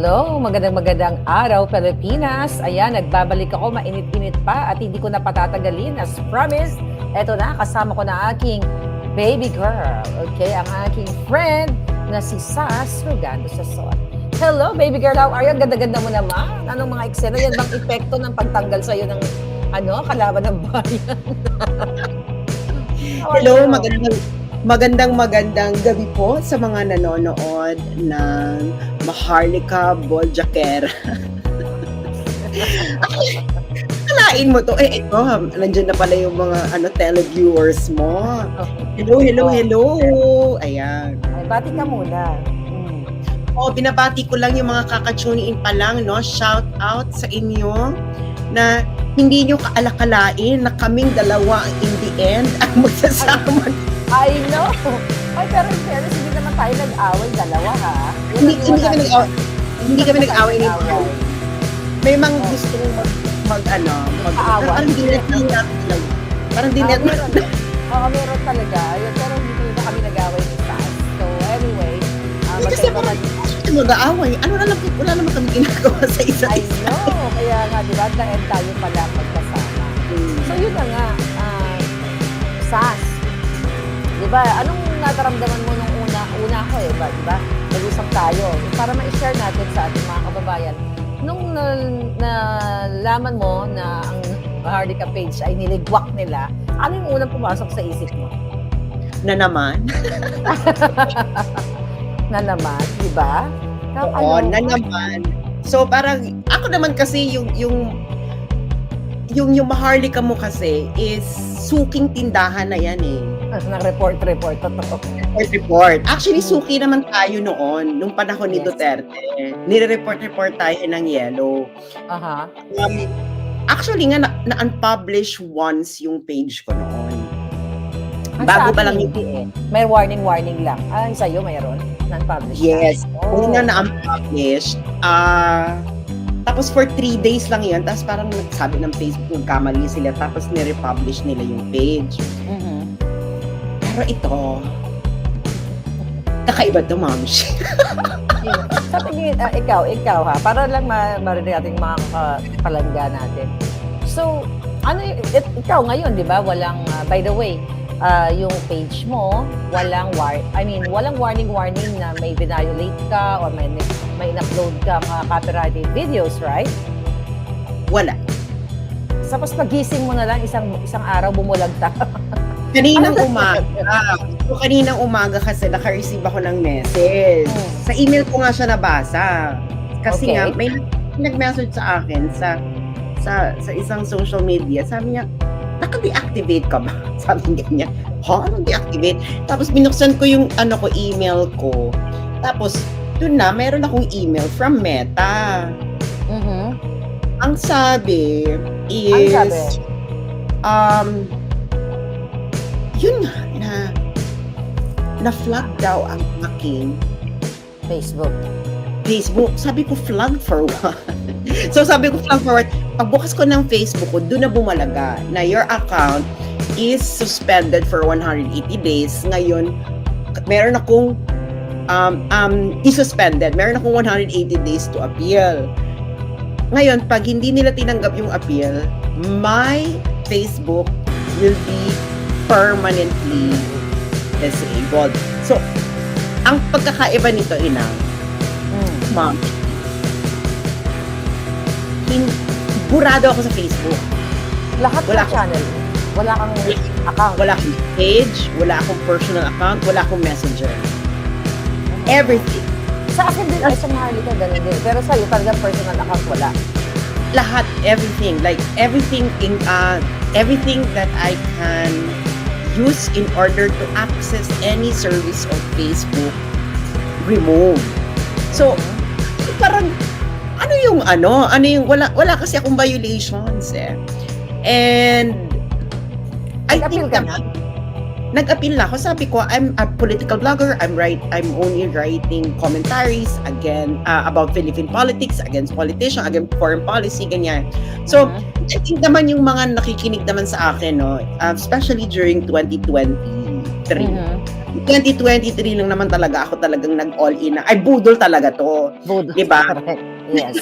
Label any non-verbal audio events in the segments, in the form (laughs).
magandang magandang araw Pilipinas. Ayan, nagbabalik ako, mainit-init pa at hindi ko na patatagalin. As promised, eto na, kasama ko na aking baby girl. Okay, ang aking friend na si Sas Rugando Sason. Hello, baby girl. How are you? Ang ganda-ganda mo naman. Anong mga eksena? Yan bang epekto ng pagtanggal sa'yo ng ano, kalaban ng bayan? (laughs) Hello, magandang magandang magandang gabi po sa mga nanonood ng Maharlika Boljaker. Kalain (laughs) mo to. Eh, ito, nandiyan na pala yung mga ano, televiewers mo. Hello, hello, hello. Ayan. Ay, bati ka muna. Hmm. Oh, binabati ko lang yung mga kakatune in pa lang, no? Shout out sa inyo na hindi nyo kaalakalain na kaming dalawa in the end ang magsasama I know. Ay, pero in fairness, naman tayo nag-away dalawa, ha? Yun hindi, hindi kami nag-away. Hindi kami nag-away ni Nag-away. May mga Oh. gusto mag, mag ano, mag, Kaawa. parang hindi natin lang. Parang hindi Ah, natin. Oo, meron talaga. Yun, pero hindi talaga kami nag-away ni Sas. So, anyway, uh, Kasi parang hindi mag-aaway. Ano na lang, wala naman kami ginagawa sa isa I know. Kaya nga, di ba, na-end tayo pala magkasama. So, yun na nga. ah, Sas, di ba, anong nataramdaman mo nung una, una ko eh, ba, di ba? Nag-usap tayo. Para ma-share natin sa ating mga kababayan. Nung na- nalaman mo na ang Hardika page ay niligwak nila, ano yung unang pumasok sa isip mo? Na naman. (laughs) na naman, di ba? Na- Oo, ano, na naman. So parang, ako naman kasi yung, yung, yung, yung maharlika mo kasi is suking tindahan na yan eh. (laughs) Nang report-report, totoo. Report, report. Actually, suki naman tayo noon, nung panahon ni Yes. Duterte. Nire-report-report tayo ng yellow. Aha. Um, actually nga, na- na-unpublish once yung page ko noon. Ang Bago akin, lang yung... eh. May warning-warning lang. Ah, yung sa'yo mayroon? Non-published Yes. na. Oh. Una na unpublished. Ah, tapos for three days lang yun. Tapos parang nagsabi ng Facebook, nagkamali sila. Tapos nirepublish nila yung page. Mhm. Pero ito, kakaiba to, ma'am. (laughs) Sa tingin, ah, ikaw, ikaw ha, para lang ma marinig natin mga ka- palangga natin. So, ano y- it, ikaw ngayon, di ba? Walang, ah, by the way, ah, yung page mo, walang war I mean, walang warning-warning na may violate ka or may may in-upload ka mga copyrighted videos, right? Wala. Tapos pagising mo na lang isang isang araw bumulagta. Kaninang Ano umaga. So, kaninang umaga kasi naka-receive ako ng message. Hmm. Sa email ko nga siya nabasa. Kasi Okay. nga, may nag-message sa akin sa sa sa isang social media. Sabi niya, naka-deactivate ka ba? (laughs) Sabi niya niya, ha? Anong deactivate? Tapos binuksan ko yung ano ko, email ko. Tapos, dun na, meron akong email from Meta. Mhm. Ang sabi is, Ang sabi? um, yun nga, na-flag daw ang aking Facebook. Facebook. Sabi ko, flag for what? (laughs) so sabi ko, flag for what? Pagbukas ko ng Facebook ko, doon na bumalaga na your account is suspended for 180 days. Ngayon, meron akong um, um, is-suspended. Meron akong 180 days to appeal. Ngayon, pag hindi nila tinanggap yung appeal, my Facebook will be permanently disabled. So, ang pagkakaiba nito, ina, Mm. ma'am, hin- burado ako sa Facebook. Lahat Wala ng ko- channel. Wala kang account. Wala akong page, wala akong personal account, wala akong messenger. Everything. Sa akin din, ay sa Maharlika, ganun din. Pero sa'yo, talaga personal account, wala. Lahat, everything. Like, everything in, uh, everything that I can use in order to access any service of Facebook, remove. So, parang, ano yung ano? Ano yung, wala, wala kasi akong violations eh. And, I think naman, nag-appeal na ako. Sabi ko, I'm a political blogger. I'm right. I'm only writing commentaries again uh, about Philippine politics, against politicians, against foreign policy, ganyan. So, Mhm. I think naman yung mga nakikinig naman sa akin, no, uh, especially during 2023. Mhm. 2023 lang naman talaga ako talagang nag-all in ay budol talaga to. Voodoo. Diba? Correct. Yes.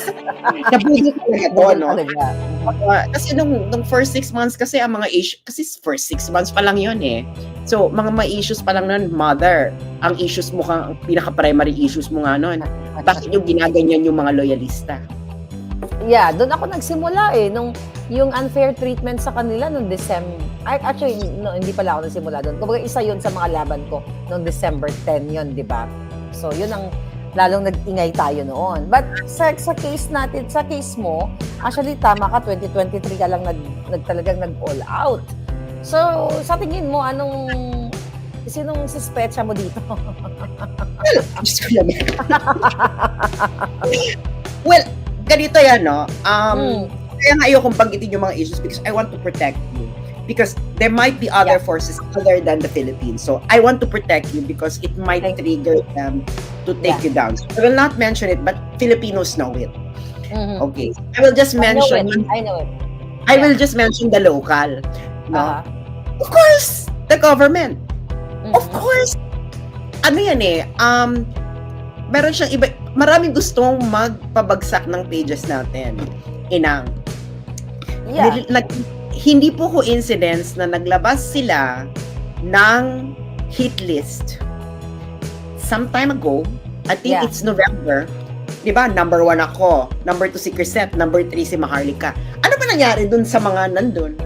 Nabudol talaga Bukod no? talaga. Uh, kasi nung, nung first six months kasi ang mga issue, kasi first six months pa lang yun eh. So, mga may issues pa lang nun, mother, ang issues mo, ka, ang pinaka-primary issues mo nga nun, bakit yung ginaganyan yung mga loyalista? Yeah, doon ako nagsimula eh. Nung yung unfair treatment sa kanila nung December. Actually, no, hindi pala ako nagsimula doon. Kumbaga isa yun sa mga laban ko nung December 10 yun, di ba? So, yun ang lalong nag-ingay tayo noon. But sa, sa case natin, sa case mo, actually tama ka, 2023 ka lang nag, nag talagang nag-all out. So, sa tingin mo, anong sinong suspecha mo dito? (laughs) Ko naman. well, ganito yan, no? Um, Mm. Kaya nga ayokong banggitin yung mga issues because I want to protect you. Because there might be other Yeah. forces other than the Philippines. So I want to protect you because it might Thank trigger them to take Yeah. you down. So, I will not mention it, but Filipinos know it. Mhm. Okay. I will just I know mention it. I know it. I will just mention the local. No? Ah. Of course, the government. Mhm. Of course. Ano yan eh, um, meron siyang iba, maraming gustong magpabagsak ng pages natin. Inang. Yeah. Nil- nag- hindi po coincidence na naglabas sila ng hit list some time ago. I think Yeah. it's November. Di ba? Number one ako. Number two si Crisette. Number three si Maharlika. Ano ba nangyari dun sa mga nandun?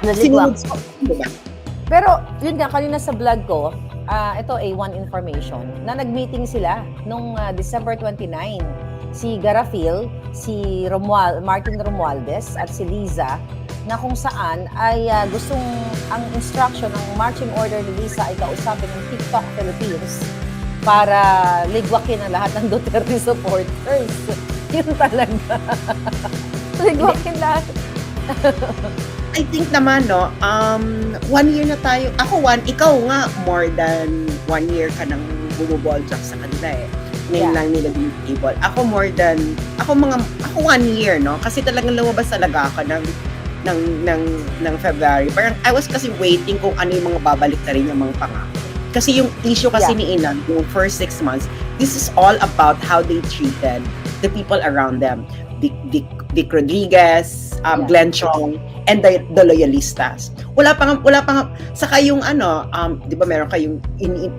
Sinunod sa di ba? Pero, yun nga, kanina sa vlog ko, ah, ito A1 information, na nag-meeting sila nung ah, December 29. Si Garafil, si Romual, Martin Romualdez, at si Liza, na kung saan ay ah, gustong ang instruction, ang marching order ni Liza ay kausapin ng TikTok Philippines para ligwakin ang lahat ng Duterte supporters. (laughs) Yun talaga. (laughs) ligwakin lahat. I think naman, no, um, one year na tayo. Ako one, ikaw nga, more than one year ka nang bumuball jack sa kanila eh. Ngayon Yeah. lang nila table. Ako more than, ako mga, ako one year, no? Kasi talagang lumabas talaga ako ng, ng, ng, ng February. Parang I was kasi waiting kung ano yung mga babalik na rin yung mga pangako. Kasi yung issue kasi Yeah. ni Inan, yung first six months, this is all about how they treated the people around them. Dick, Dick, Dick Rodriguez, um, Yeah. Glenn Chong, and the, the loyalistas. Wala pa nga, wala pa nga, saka yung ano, um, di ba meron kayong, in, in,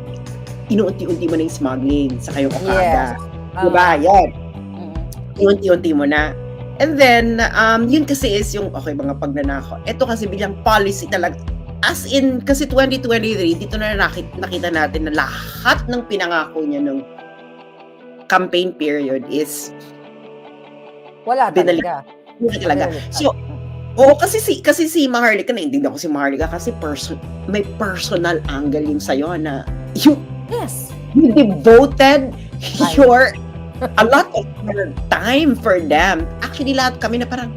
inuunti-unti mo na yung smuggling, saka yung Okada. Yes. Di ba? Yan. Mm. Iunti-unti mo na. And then, um, yun kasi is yung, okay, mga pagnanakaw. Ito kasi bilang policy talaga, as in, kasi 2023, dito na nakita, nakita natin na lahat ng pinangako niya nung campaign period is Wala talaga. yun talaga. So, Oo, kasi si kasi si Maharlika naintindihan ko si Maharlika kasi person may personal angle yung sa'yo na you Yes. you devoted Ay. your a lot of time for them. Actually, lahat kami na parang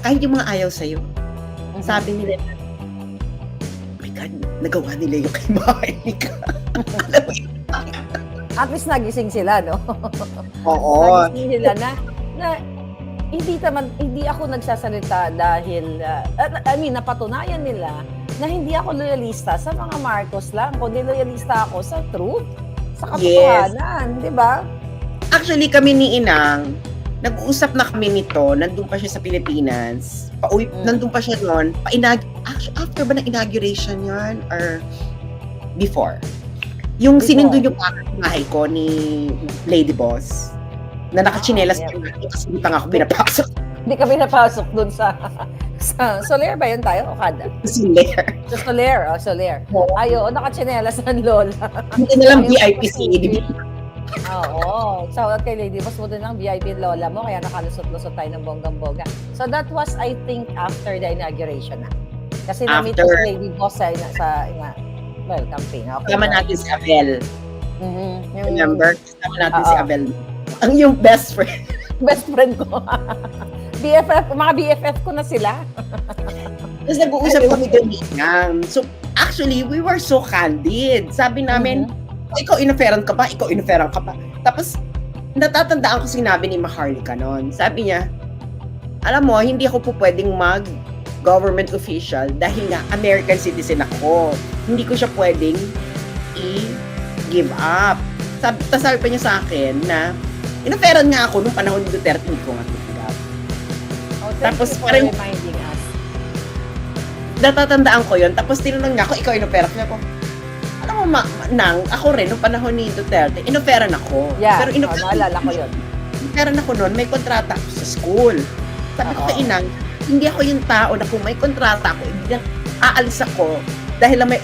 kahit yung mga ayaw sa'yo, Mhm. sabi nila, oh my God, nagawa nila yung kay Maharlika. (laughs) At least nagising sila, no? (laughs) Oo. Nagising sila na, na hindi naman hindi ako nagsasalita dahil uh, I mean napatunayan nila na hindi ako loyalista sa mga Marcos lang kundi loyalista ako sa truth sa Yes. katotohanan, di ba? Actually, kami ni Inang, nag-uusap na kami nito, nandun pa siya sa Pilipinas. Pauwi, Mm. nandun pa siya noon. Pa actually, after ba ng inauguration yon or before? Yung Before. sinindun yung bahay ko ni Lady Boss na nakachinelas Ah, pa nga kasi hindi pa nga ako pinapasok (laughs) Hindi kami napasok dun sa (laughs) sa Soler ba yun tayo? Okada. sa Lair. Sa Soler, oh, Soler. Oo. Ayo, nakachinelas ng lola. Hindi na lang VIP si kasi. Oo. So, kay Lady Boss din lang VIP lola mo, kaya nakalusot-lusot tayo ng bonggang-bongga. So, that was, I think, after the inauguration na. Kasi na-meet ko si Lady Boss sa, sa, sa well, campaign. Okay. Kasama natin si Abel. Mhm. Yung Remember? Kasama natin Oo. si Abel. Ang yung best friend. (laughs) best friend ko. (laughs) BFF, mga BFF ko na sila. Tapos nag-uusap kami ganyan. So, actually, we were so candid. Sabi namin, Mhm. Ikaw inoferan ka ba? Ikaw inoferan ka ba? Tapos, natatandaan ko sinabi ni Maharlika noon. Sabi niya, alam mo, hindi ako po pwedeng mag government official dahil nga American citizen ako. Hindi ko siya pwedeng i-give up. Sabi, tas sabi pa niya sa akin na Inoferan nga ako nung panahon ni Duterte, hindi ko nga tinanggap. Oh, thank Tapos parang-. Natatandaan ko yun. Tapos tinanong niya ako, ikaw inopera ko. Ako, ma- nang, ako rin, nung panahon ni Duterte, inoferan ako. Yeah, Pero oh, inoferan, naalala ko yun. inoferan ako noon, may kontrata ako sa school. Sabi ko Oo. kay Inang, hindi ako yung tao na kung may kontrata ako, hindi na aalis ako dahil lang may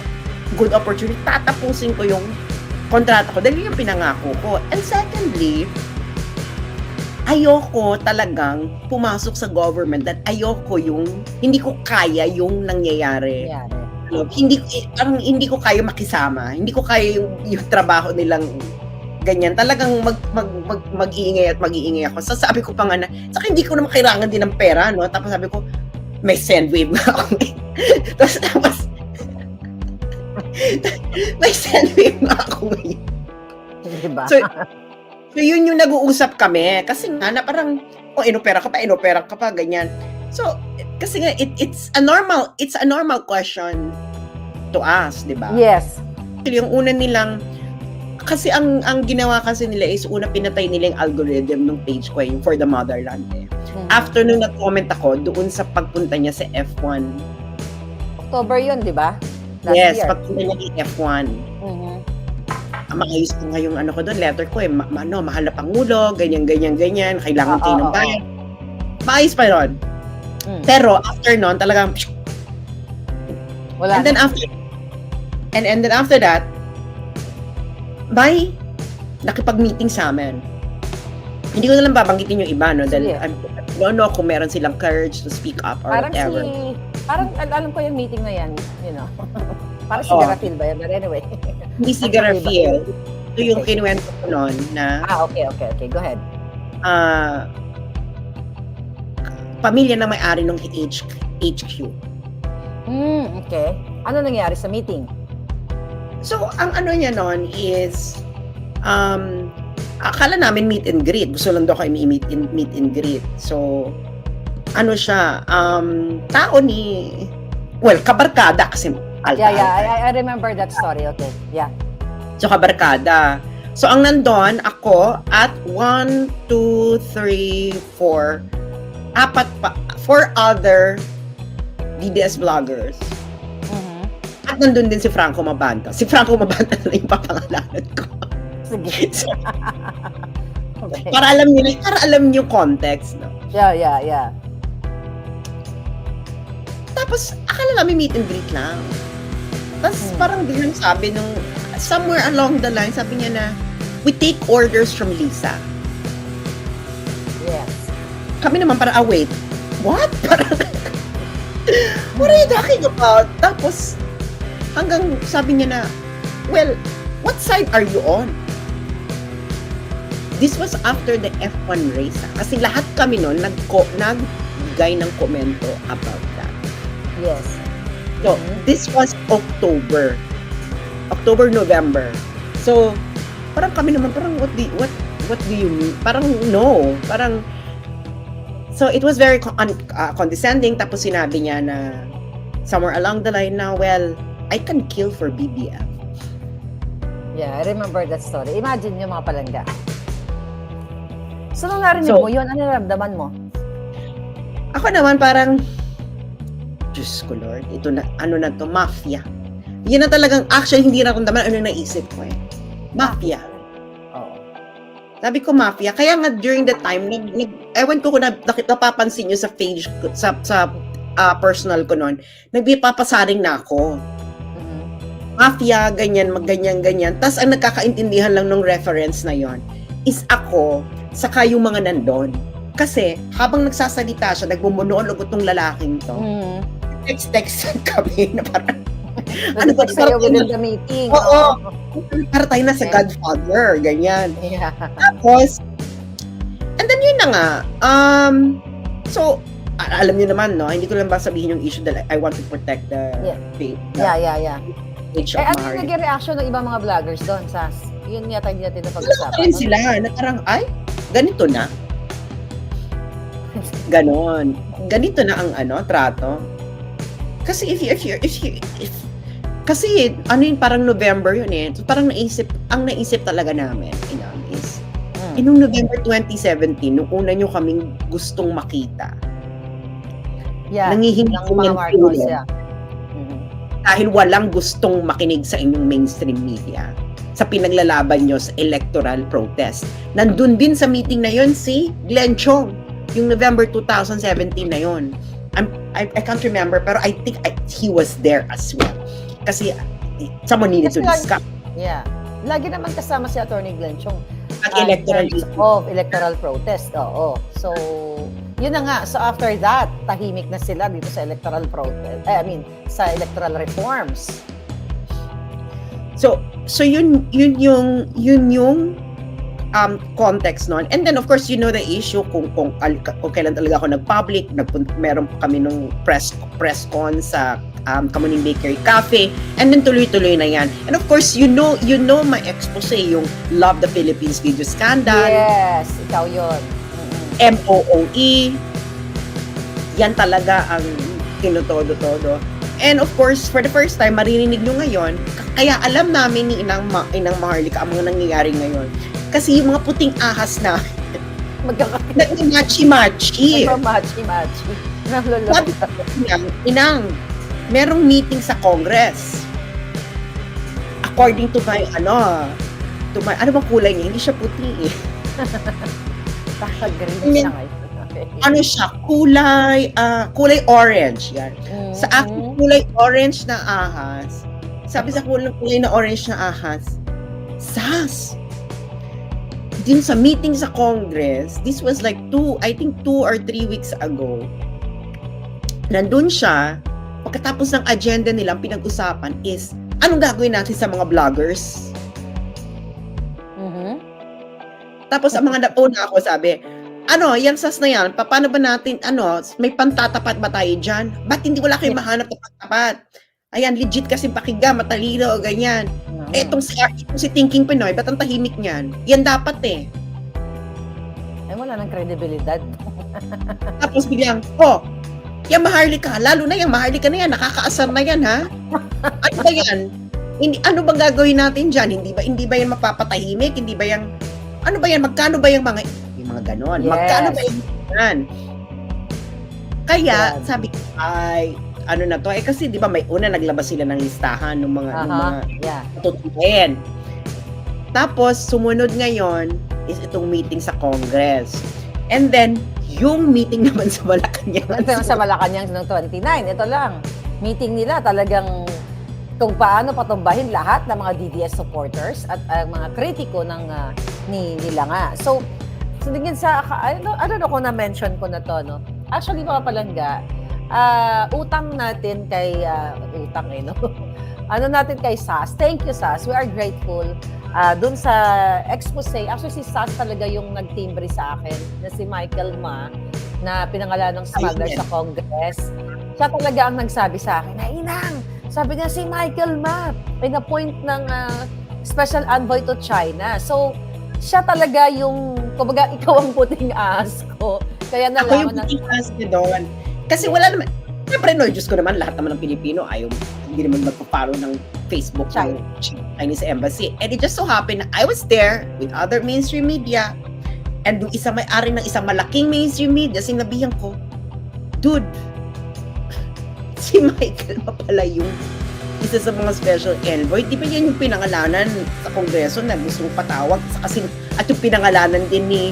good opportunity, tatapusin ko yung kontrata ko dahil yun yung pinangako ko. And secondly, ayoko talagang pumasok sa government that ayoko yung, hindi ko kaya yung nangyayari. Nangyari. Ano, hindi parang hindi ko kaya makisama. Hindi ko kaya yung, yung trabaho nilang ganyan. Talagang mag, mag, mag, mag-iingay at mag-iingay ako. So sabi ko pa nga na, saka hindi ko naman kailangan din ng pera, no? Tapos sabi ko, may sendwave nga ako. (laughs) tapos, tapos, (laughs) may sendwave nga ako ngayon. Diba? So, So yun yung nag-uusap kami. Kasi nga na parang, oh, inopera ka pa, inopera ka pa, ganyan. So, kasi nga, it, it's a normal, it's a normal question to ask, di ba? yes. Yung una nilang, kasi ang ang ginawa kasi nila is una pinatay nila yung algorithm ng page ko yung for the motherland eh. Mhm. After nung nag-comment ako doon sa pagpunta niya sa F1. October yun, di ba? Last yes, year. pagpunta niya ng F1. Mhm. Ah, maayos ko nga yung ano ko doon, letter ko eh, ma- ma- ano, mahal na Pangulo, ganyan, ganyan, ganyan, kailangan Oo, kayo ng bayan. Maayos pa yun. Mm. Pero after nun, talagang, Wala and then na. after, and, and then after that, bye, nakipag-meeting sa amin. Hindi ko na lang babanggitin yung iba, no? Dahil Sige. I'm, I don't know kung meron silang courage to speak up or Parang whatever. si... Parang al- alam ko yung meeting na yan, you know. (laughs) Parang si Oo. Garafil ba yan? But anyway. Hindi si (laughs) Garfield. Ito yung Okay. kinuwento ko noon na ah, okay, okay, okay. Go ahead. ah pamilya na may-ari ng H, HQ. Hmm, okay. Ano nangyari sa meeting? So, ang ano niya noon is, um, akala namin meet and greet. Gusto lang daw kayo meet and, meet and greet. So, ano siya, um, tao ni, well, kabarkada kasi alta, Yeah, yeah. I. I- remember that story. Okay. Yeah. So, kabarkada. So, ang nandun, ako at one, two, three, four, apat pa, four other DDS vloggers. At nandun din si Franco Mabanta. Si Franco Mabanta na yung papangalanan ko. Sige. (laughs) So, Okay. para alam niyo, para alam niyo context, no? Yeah, yeah, yeah. Tapos, akala namin meet and greet lang. Tapos, Hmm. parang biglang sabi nung, somewhere along the line, sabi niya na, we take orders from Lisa. Yes. Kami naman para, ah, wait, what? (laughs) Parang, what are you talking about? Tapos, hanggang sabi niya na, well, what side are you on? This was after the F1 race. ah. Kasi lahat kami noon nagko nagbigay ng komento about that. Yes. So, Mhm. this was October. October, November. So, parang kami naman, parang what do, what, what do you mean? Parang no. Parang, so it was very con- uh, condescending. Tapos sinabi niya na, somewhere along the line na, well, I can kill for BBM. Yeah, I remember that story. Imagine yung mga palangga. So, nung narinig So- mo yun, ano naramdaman mo? Ako naman parang, Diyos ko Lord, ito na, ano na to, mafia. Yun na talagang, actually, hindi na naman ano naisip ko eh. Mafia. Oo. Sabi ko mafia. Kaya nga during the time, nag, nag, ewan ko kung na, napapansin nyo sa page, sa, sa ah, personal ko noon, nagpipapasaring na ako. Mafia, ganyan, magganyan, ganyan. Tapos ang nagkakaintindihan lang ng reference na yon is ako, saka yung mga nandun. Kasi habang nagsasalita siya, nagmumunolog itong lalaking to. Mhm. Text-text (laughs) kami na parang, Ano ba, parang- within the meeting. Oo. para tayo na sa Okay. Godfather, ganyan. Yeah. Tapos, and then yun na nga, um, so, alam niyo naman, no, hindi ko lang ba sabihin yung issue that I want to protect the Yeah. the Yeah, yeah, yeah. Page Eh, of ano yung Mari. naging reaction ng ibang mga vloggers doon, Sas? Yun yata hindi natin napag-usapan. rin sila, na parang, ay, ganito na. Ganon. Ganito na ang ano, trato. Kasi if you, if you, if you, if, kasi ano yun, parang November yun eh. So, parang naisip, ang naisip talaga namin, you know, is, Mm. Eh, nung November 2017, nung una nyo kaming gustong makita, Yeah. nangihingi ng mga Marcos, yeah. Dahil walang gustong makinig sa inyong mainstream media sa pinaglalaban nyo sa electoral protest. Nandun din sa meeting na yon si Glenn Chong, yung November 2017 na yon. I'm, I, I can't remember, pero I think I, he was there as well. Kasi someone needed to Kasi lang- discuss Yeah. Lagi naman kasama si Attorney Glenn Chong. ang uh, electoral of electoral protest. Oo. So, yun na nga. So, after that, tahimik na sila dito sa electoral protest. Eh, I mean, sa electoral reforms. So, so yun, yun yung, yun yung um, context nun. And then, of course, you know the issue kung, kung, kung kailan talaga ako nag-public. Nagpun- meron kami nung press, press con sa um, Kamuning Bakery Cafe. And then, tuloy-tuloy na yan. And of course, you know, you know my expose, yung Love the Philippines video scandal. Yes, ikaw yun. MOOE. Yan talaga ang tinutodo-todo. And of course, for the first time, maririnig nyo ngayon, kaya alam namin ni Inang, Ma, Inang Maharlika ang mga nangyayari ngayon. Kasi yung mga puting ahas na, (laughs) nag-machi-machi. Machi-machi. Sabi Inang, Inang, merong meeting sa Congress. According to my, ano, to my, ano bang kulay niya? Hindi siya puti eh. (laughs) Baka green Min- siya ngayon. Okay. Ano siya? Kulay, ah, kulay orange. Yan. Sa aking Mm-mm. kulay orange na ahas, sabi sa kulay, kulay na orange na ahas, sas! Din sa meeting sa Congress, this was like two, I think two or three weeks ago, nandun siya, pagkatapos ng agenda nilang pinag-usapan is, anong gagawin natin sa mga vloggers? Tapos ang mga nauna ako sabi, ano, yung sas na yan, pa- paano ba natin, ano, may pantatapat ba tayo dyan? Ba't hindi wala kayong mahanap na pantapat? Ayan, legit kasi pakiga, matalino, ganyan. Mhm. Eh, itong si, itong si Thinking Pinoy, ba't ang tahimik niyan? Yan dapat eh. Ay, wala nang kredibilidad. (laughs) Tapos biglang, oh, yung Maharlika, lalo na yung Maharlika na yan, nakakaasar na yan, ha? Ano ba yan? Hindi, ano bang gagawin natin dyan? Hindi ba, hindi ba yan mapapatahimik? Hindi ba yan, ano ba yan? Magkano ba yung mga, yung mga ganon? Yes. Magkano ba yung yan? Kaya, Yan. sabi ko, ay, ano na to? Eh kasi, di ba, may una naglabas sila ng listahan ng mga, ng mga. Yeah. tututuin. Tapos, sumunod ngayon is itong meeting sa Congress. And then, yung meeting (laughs) naman sa Malacanang. Ito sa Malacanang ng 29. Ito lang. Meeting nila talagang kung paano patumbahin lahat ng mga DDS supporters at ang mga kritiko ng ah, ni nila nga. So, so tingin sa ano ano ko na mention ko na to no. Actually mga palangga, ah, utang natin kay ah, utang eh no. (laughs) ano natin kay SAS. Thank you SAS. We are grateful Ah, doon sa expose. Actually si SAS talaga yung nagtimbre sa akin na si Michael Ma na pinangalan ng smuggler sa Congress. Siya talaga ang nagsabi sa akin na, Inang, sabi niya si Michael Ma, pina-point ng ah, special envoy to China. So, siya talaga yung, kumbaga, (laughs) ikaw ang puting ahas ko. Kaya Ako yung nalaman ng... puting ass niya doon. Kasi wala naman, Siyempre, no, Diyos ko naman, lahat naman ng Pilipino ayaw, hindi naman magpa-follow ng Facebook ng Chinese Embassy. And it just so happened na I was there with other mainstream media and yung isang may-ari ng isang malaking mainstream media, sinabihan ko, dude, si Michael pa pala yung isa sa mga special envoy. Di ba yan yung pinangalanan sa Kongreso na gusto mong patawag sa kasi at yung pinangalanan din ni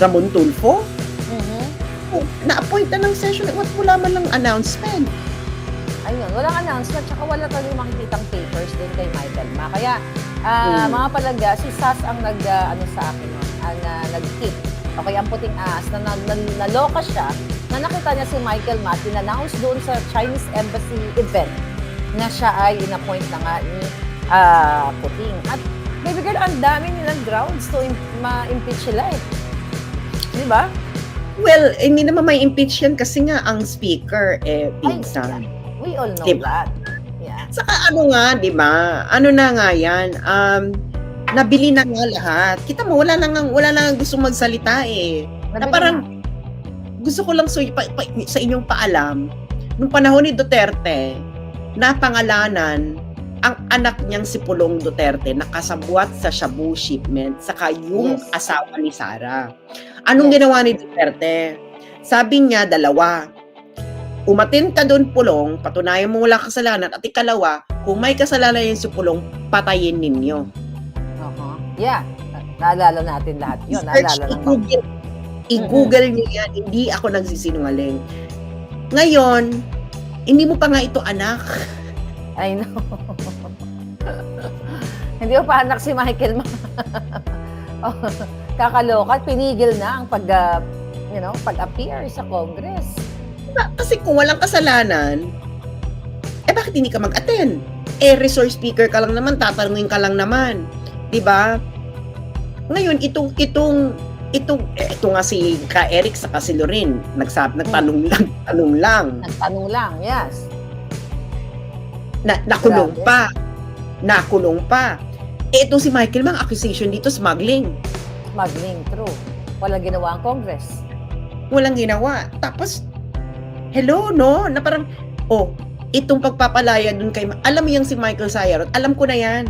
Ramon Tulfo? Mhm. Oh, na-appoint na ng session at wala man lang announcement. Ayun, walang announcement, tsaka wala tayong makikitang papers doon kay Michael Ma. Kaya, ah, Hmm. mga palangga, si Sas ang nag, ah, ano sa akin, ang ah, nag-tip. Okay, ang puting na, na, na- naloka siya na nakita niya si Michael Ma at in-announce doon sa Chinese Embassy event na siya ay in-appoint na nga ni ah, Puting. At baby girl, ang dami nilang grounds to im- ma-impeach sila eh. Di ba? Well, hindi naman may impeach yan kasi nga ang speaker eh pinsan. We all know Diba? that. Yeah. Saka ano nga, 'di ba? Ano na nga 'yan? Um nabili na nga lahat. Kita mo wala na nga wala na nga gusto magsalita eh. Na Nabili parang gusto ko lang so, pa, pa- sa inyong paalam, nung panahon ni Duterte, napangalanan ang anak niyang si Pulong Duterte nakasabwat sa Shabu shipment saka yung Yes. asawa ni Sara. Anong Yes. ginawa ni Duterte? Sabi niya, dalawa. Umatin ka doon, Pulong, patunayan mo wala kasalanan. At ikalawa, kung may kasalanan yung si Pulong, patayin ninyo. Uh-huh. Yeah. Na- Naalala natin lahat yun. Search, Naalala naman. I-google, niyo yan. Hindi ako nagsisinungaling. Ngayon, hindi mo pa nga ito anak. I know. Hindi ko pa anak si Michael. Oh, kakaloka. Pinigil na ang pag, ah, you know, pag-appear sa Congress. Diba? Kasi kung walang kasalanan, eh bakit hindi ka mag-attend? Eh, resource speaker ka lang naman, tatanungin ka lang naman. 'Di ba? Ngayon, itong, itong, eh, ito nga si Ka Eric sa si Lorin, nagsab, nagtanong lang, tanong lang, Nagtanong lang, yes. na, nakulong Grabe. pa. Nakulong pa. Eh, itong si Michael Mang, accusation dito, smuggling. Smuggling, true. Walang ginawa ang Congress. Walang ginawa. Tapos, hello, no? Na parang, oh, itong pagpapalaya dun kay, alam mo yung si Michael Sayarot, alam ko na yan.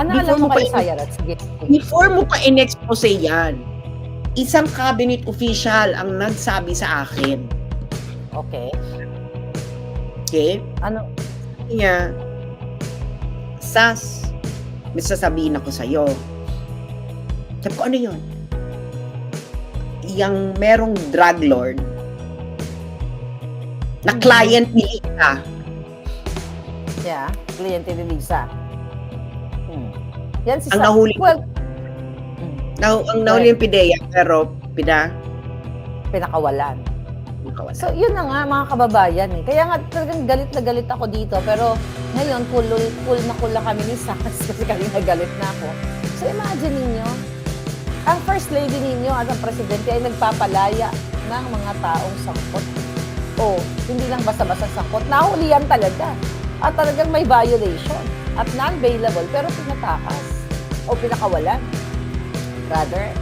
Ano Before alam mo kay Sayarat? Sige. Before mo pa in-expose yan, isang cabinet official ang nagsabi sa akin, Okay. okay? Ano? Niya, Sas, may sasabihin ako sa'yo. Sabi ko, ano yun? Yang merong drug lord na Mhm. client ni Lisa. Yeah. Kliyente ni Lisa. Yan si Ang Sa- nahuli- Well, Na, ang nahuli yung pideya, pero pina, pinakawalan. nakawala. So, yun na nga, mga kababayan. Eh. Kaya nga, talagang galit na galit ako dito. Pero, ngayon, cool, cool na cool na kami ni Sas (laughs) kasi kanina galit na ako. So, imagine ninyo, ang first lady ninyo at ang presidente ay nagpapalaya ng mga taong sangkot. O, hindi lang basta-basta sangkot. Nahulihan talaga. At talagang may violation. At non-bailable, pero pinatakas. O pinakawalan. Rather,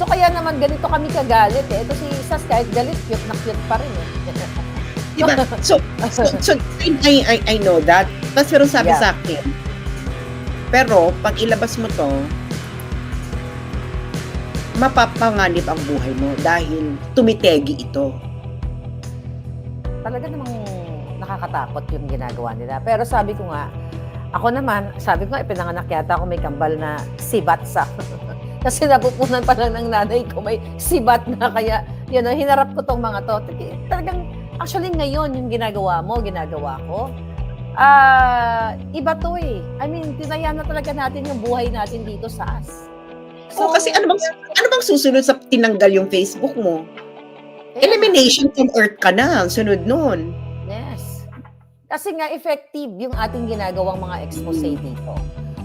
So kaya naman ganito kami kagalit eh. Ito si Sas kahit galit, cute na cute pa rin eh. Diba? (laughs) So, so, so I, I, I know that. Tapos pero sabi Yeah. sa akin, pero pag ilabas mo to, mapapanganib ang buhay mo dahil tumitegi ito. Talaga namang nakakatakot yung ginagawa nila. Pero sabi ko nga, ako naman, sabi ko nga, ipinanganak yata ako may kambal na sibat sa. (laughs) Kasi napupunan pa lang ng nanay ko, may sibat na. Kaya, yun, know, hinarap ko tong mga to. Talagang, actually ngayon, yung ginagawa mo, ginagawa ko, ah iba to eh. I mean, tinaya na talaga natin yung buhay natin dito sa as. So, kasi ano bang, ano bang susunod sa tinanggal yung Facebook mo? eh, Elimination from earth ka na, sunod nun. Kasi nga effective yung ating ginagawang mga expose dito.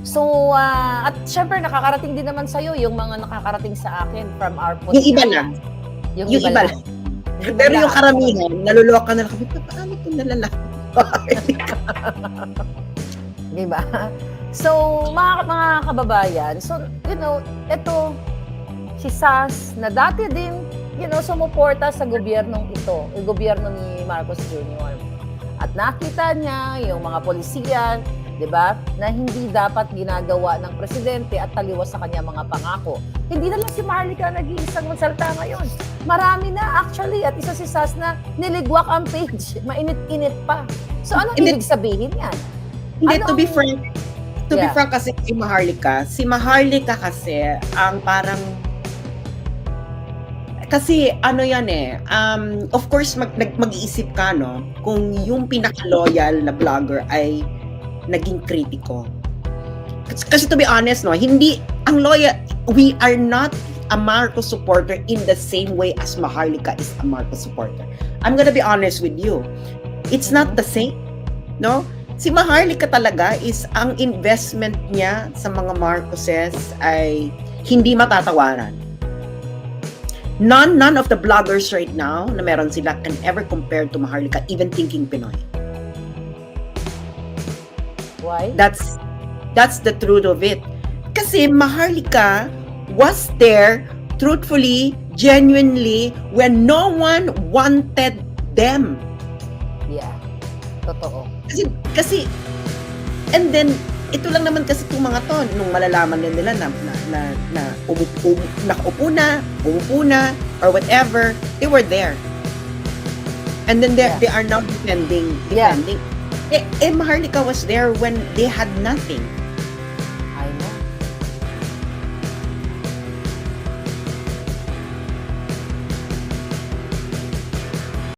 So, ah, at syempre nakakarating din naman sa'yo yung mga nakakarating sa akin from our Yung iba na. Yung, Yung iba lang. Yung Pero iba yung lang. karamihan, naluloka na lang kami, paano itong nalalaki? (laughs) Di ba? So, mga, mga kababayan, so, you know, ito, si Sas, na dati din, you know, sumuporta sa gobyernong ito, yung gobyerno ni Marcos Jr. At nakita niya yung mga polisiyan, di ba, na hindi dapat ginagawa ng presidente at taliwas sa kanya mga pangako. Hindi na lang si Marlica nag-iisang magsalta ngayon. Marami na actually at isa si Sas na niligwak ang page. (laughs) Mainit-init pa. So anong Hindi- ibig sabihin yan? Hindi, to be frank, to be Yeah. frank kasi si Maharlika, si Maharlika kasi ang parang kasi ano yan eh, um, of course mag, mag-iisip ka no, kung yung pinaka-loyal na vlogger ay naging kritiko. Kasi, kasi to be honest no, hindi, ang loyal, we are not a Marcos supporter in the same way as Maharlika is a Marcos supporter. I'm gonna be honest with you. It's not the same, no? Si Maharlika talaga is ang investment niya sa mga Marcoses ay hindi matatawaran. None, none of the bloggers right now na meron sila can ever compare to Maharlika, even thinking Pinoy. Why? That's that's the truth of it. Kasi Maharlika was there truthfully, genuinely when no one wanted them. Yeah. Totoo. Kasi kasi And then, ito lang naman kasi itong mga to, nung malalaman din nila na, na, na, na umupo, nakaupo na, umupo na, or whatever, they were there. And then they, Yeah. they are now defending, Yeah. defending. Eh, eh, Maharlika was there when they had nothing.